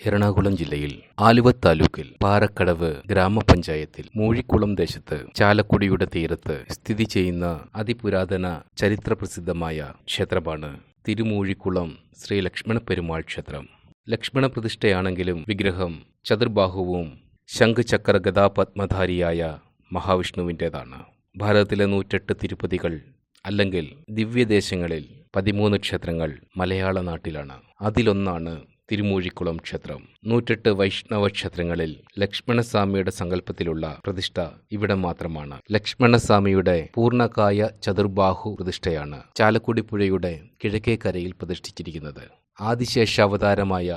എറണാകുളം ജില്ലയിൽ ആലുവ താലൂക്കിൽ പാറക്കടവ് ഗ്രാമപഞ്ചായത്തിൽ മൂഴിക്കുളം ദേശത്ത് ചാലക്കുടിയുടെ തീരത്ത് സ്ഥിതി ചെയ്യുന്ന അതിപുരാതന ചരിത്രപ്രസിദ്ധമായ ക്ഷേത്രമാണ് തിരുമൂഴിക്കുളം ശ്രീ ലക്ഷ്മണ പെരുമാൾ ക്ഷേത്രം. ലക്ഷ്മണ പ്രതിഷ്ഠയാണെങ്കിലും വിഗ്രഹം ചതുർബാഹുവും ശംഖുചക്ര ഗതാപത്മധാരിയായ മഹാവിഷ്ണുവിന്റേതാണ്. ഭാരതത്തിലെ നൂറ്റെട്ട് തിരുപ്പതികൾ അല്ലെങ്കിൽ ദിവ്യദേശങ്ങളിൽ പതിമൂന്ന് ക്ഷേത്രങ്ങൾ മലയാള നാട്ടിലാണ്. അതിലൊന്നാണ് തിരുമൂഴിക്കുളം ക്ഷേത്രം. നൂറ്റെട്ട് വൈഷ്ണവ ക്ഷേത്രങ്ങളിൽ ലക്ഷ്മണസ്വാമിയുടെ സങ്കല്പത്തിലുള്ള പ്രതിഷ്ഠ ഇവിടെ മാത്രമാണ്. ലക്ഷ്മണസ്വാമിയുടെ പൂർണകായ ചതുർബാഹു പ്രതിഷ്ഠയാണ് ചാലക്കുടി പുഴയുടെ കിഴക്കേക്കരയിൽ പ്രതിഷ്ഠിച്ചിരിക്കുന്നത്. ആദിശേഷാവതാരമായ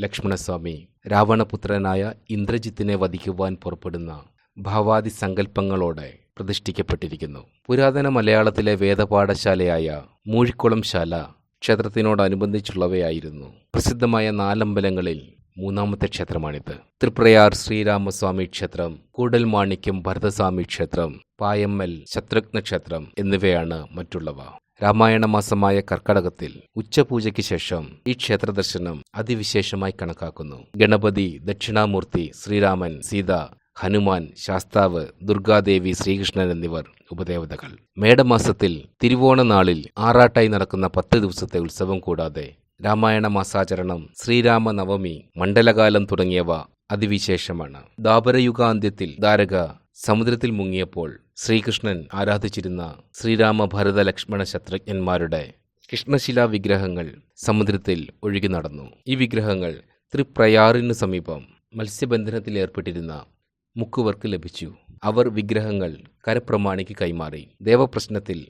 ലക്ഷ്മണസ്വാമി രാവണപുത്രനായ ഇന്ദ്രജിത്തിനെ വധിക്കുവാൻ പുറപ്പെടുന്ന ഭാവാദി സങ്കല്പങ്ങളോടെ പ്രതിഷ്ഠിക്കപ്പെട്ടിരിക്കുന്നു. പുരാതന മലയാളത്തിലെ വേദപാഠശാലയായ മൂഴിക്കുളം ശാല ക്ഷേത്രത്തിനോടനുബന്ധിച്ചുള്ളവയായിരുന്നു. പ്രസിദ്ധമായ നാലമ്പലങ്ങളിൽ മൂന്നാമത്തെ ക്ഷേത്രമാണിത്. തൃപ്രയാർ ശ്രീരാമസ്വാമി ക്ഷേത്രം കൂടൽമാണിക്യം ഭരതസ്വാമി ക്ഷേത്രം പായമ്മൽ ശത്രുഘ്ന ക്ഷേത്രം എന്നിവയാണ് മറ്റുള്ളവ. രാമായണ മാസമായ കർക്കടകത്തിൽ ഉച്ചപൂജയ്ക്ക് ശേഷം ഈ ക്ഷേത്ര ദർശനം അതിവിശേഷമായി കണക്കാക്കുന്നു. ഗണപതി ദക്ഷിണാമൂർത്തി ശ്രീരാമൻ സീത ഹനുമാൻ ശാസ്താവ് ദുർഗാദേവി ശ്രീകൃഷ്ണൻ എന്നിവർ ഉപദേവതകൾ. മേടമാസത്തിൽ തിരുവോണ നാളിൽ ആറാട്ടായി നടക്കുന്ന പത്ത് ദിവസത്തെ ഉത്സവം കൂടാതെ രാമായണ മാസാചരണം ശ്രീരാമനവമി മണ്ഡലകാലം തുടങ്ങിയവ അതിവിശേഷമാണ്. ദാപരയുഗാന്ത്യത്തിൽ ദാരക സമുദ്രത്തിൽ മുങ്ങിയപ്പോൾ ശ്രീകൃഷ്ണൻ ആരാധിച്ചിരുന്ന ശ്രീരാമ ഭരത ലക്ഷ്മണ ശത്രുഘ്നന്മാരുടെ കൃഷ്ണശിലാ വിഗ്രഹങ്ങൾ സമുദ്രത്തിൽ ഒഴുകി നടന്നു. ഈ വിഗ്രഹങ്ങൾ ത്രിപ്രയാറിനു സമീപം മത്സ്യബന്ധനത്തിൽ ഏർപ്പെട്ടിരുന്ന മുക്കുവർക്ക് ലഭിച്ചു. അവർ വിഗ്രഹങ്ങൾ കരപ്രമാണിക്ക് കൈമാറി. ദേവപ്രശ്നത്തിൽ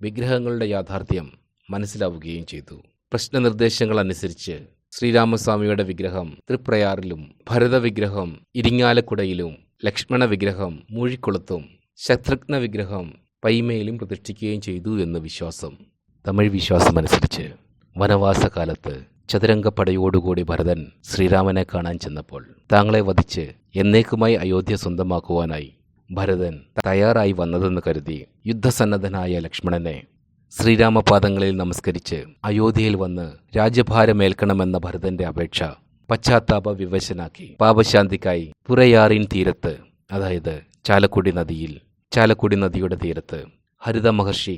വിഗ്രഹങ്ങളുടെ യാഥാർത്ഥ്യം മനസ്സിലാവുകയും ചെയ്തു. പ്രശ്നനിർദ്ദേശങ്ങൾ അനുസരിച്ച് ശ്രീരാമസ്വാമിയുടെ വിഗ്രഹം തൃപ്രയാറിലും ഭരത വിഗ്രഹം ഇരിങ്ങാലക്കുടയിലും ലക്ഷ്മണ വിഗ്രഹം മൂഴിക്കുളത്തും ശത്രുഘ്ന വിഗ്രഹം പൈമയിലും പ്രതിഷ്ഠിക്കുകയും ചെയ്തു എന്ന് വിശ്വാസം. തമിഴ് വിശ്വാസമനുസരിച്ച് വനവാസകാലത്ത് ചതുരംഗപ്പടയോടുകൂടി ഭരതൻ ശ്രീരാമനെ കാണാൻ ചെന്നപ്പോൾ താങ്കളെ വധിച്ച് എന്നേക്കുമായി അയോധ്യ സ്വന്തമാക്കുവാനായി ഭരതൻ തയ്യാറായി വന്നതെന്ന് കരുതി യുദ്ധസന്നദ്ധനായ ലക്ഷ്മണനെ ശ്രീരാമപാദങ്ങളിൽ നമസ്കരിച്ച് അയോധ്യയിൽ വന്ന് രാജ്യഭാരമേൽക്കണമെന്ന ഭരതന്റെ അപേക്ഷ പശ്ചാത്താപ വിവശനാക്കി പാപശാന്തിക്കായി പുറയാറിൻ തീരത്ത് അതായത് ചാലക്കുടി നദിയിൽ ചാലക്കുടി നദിയുടെ തീരത്ത് ഹരിത മഹർഷി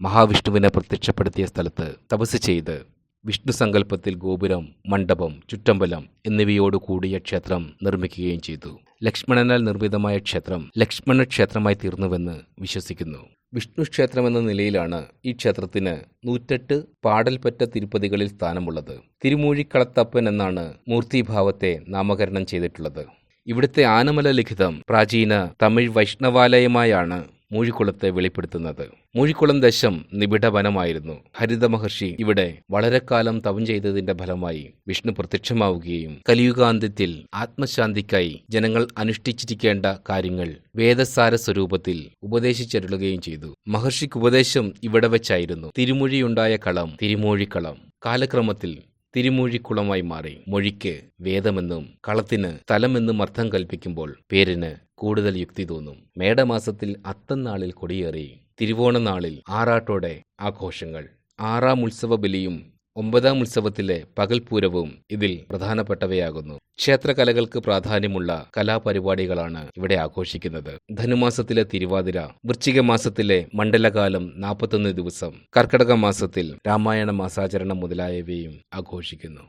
മഹാവിഷ്ണുവിനെ പ്രത്യക്ഷപ്പെടുത്തിയ സ്ഥലത്ത് തപസ് ചെയ്ത് വിഷ്ണു സങ്കല്പത്തിൽ ഗോപുരം മണ്ഡപം ചുറ്റമ്പലം എന്നിവയോട് കൂടിയ ക്ഷേത്രം നിർമ്മിക്കുകയും ചെയ്തു. ലക്ഷ്മണനാൽ നിർമ്മിതമായ ക്ഷേത്രം ലക്ഷ്മണ ക്ഷേത്രമായി തീർന്നുവെന്ന് വിശ്വസിക്കുന്നു. വിഷ്ണു ക്ഷേത്രമെന്ന നിലയിലാണ് ഈ ക്ഷേത്രത്തിന് നൂറ്റെട്ട് പാടൽപ്പറ്റ തിരുപ്പതികളിൽ സ്ഥാനമുള്ളത്. തിരുമൂഴിക്കളത്തപ്പൻ എന്നാണ് മൂർത്തിഭാവത്തെ നാമകരണം ചെയ്തിട്ടുള്ളത്. ഇവിടുത്തെ ആനമല ലിഖിതം പ്രാചീന തമിഴ് വൈഷ്ണവാലയമായാണ് മൂഴിക്കുളത്തെ വെളിപ്പെടുത്തുന്നത്. മൂഴിക്കുളം ദശം നിബിഡ വനമായിരുന്നു ഹരിത മഹർഷി ഇവിടെ വളരെ കാലം തവം ചെയ്തതിന്റെ ഫലമായി വിഷ്ണു പ്രത്യക്ഷമാവുകയും കലിയുഗാന്ത്യത്തിൽ ആത്മശാന്തിക്കായി ജനങ്ങൾ അനുഷ്ഠിച്ചിരിക്കേണ്ട കാര്യങ്ങൾ വേദസാര സ്വരൂപത്തിൽ ഉപദേശിച്ചരുളുകയും ചെയ്തു. മഹർഷിക്ക് ഉപദേശം ഇവിടെ വെച്ചായിരുന്നു. തിരുമൊഴിയുണ്ടായ കളം തിരുമൂഴിക്കളം. കാലക്രമത്തിൽ തിരുമൂഴിക്കുളമായി മാറി. മൊഴിക്ക് വേദമെന്നും കളത്തിന് സ്ഥലമെന്നും അർത്ഥം കൽപ്പിക്കുമ്പോൾ പേരിന് കൂടുതൽ യുക്തി തോന്നും. മേടമാസത്തിൽ അത്തന്നാളിൽ കൊടിയേറി തിരുവോണനാളിൽ ആറാട്ടോടെ ആഘോഷങ്ങൾ. ആറാം ഉത്സവ ബലിയും ഒമ്പതാം ഉത്സവത്തിലെ പകൽപൂരവും ഇതിൽ പ്രധാനപ്പെട്ടവയാകുന്നു. ക്ഷേത്രകലകൾക്ക് പ്രാധാന്യമുള്ള കലാപരിപാടികളാണ് ഇവിടെ ആഘോഷിക്കുന്നത്. ധനുമാസത്തിലെ തിരുവാതിര വൃശ്ചിക മാസത്തിലെ മണ്ഡലകാലം നാൽപ്പത്തൊന്ന് ദിവസം കർക്കടക മാസത്തിൽ രാമായണ മാസാചരണം മുതലായവയും ആഘോഷിക്കുന്നു.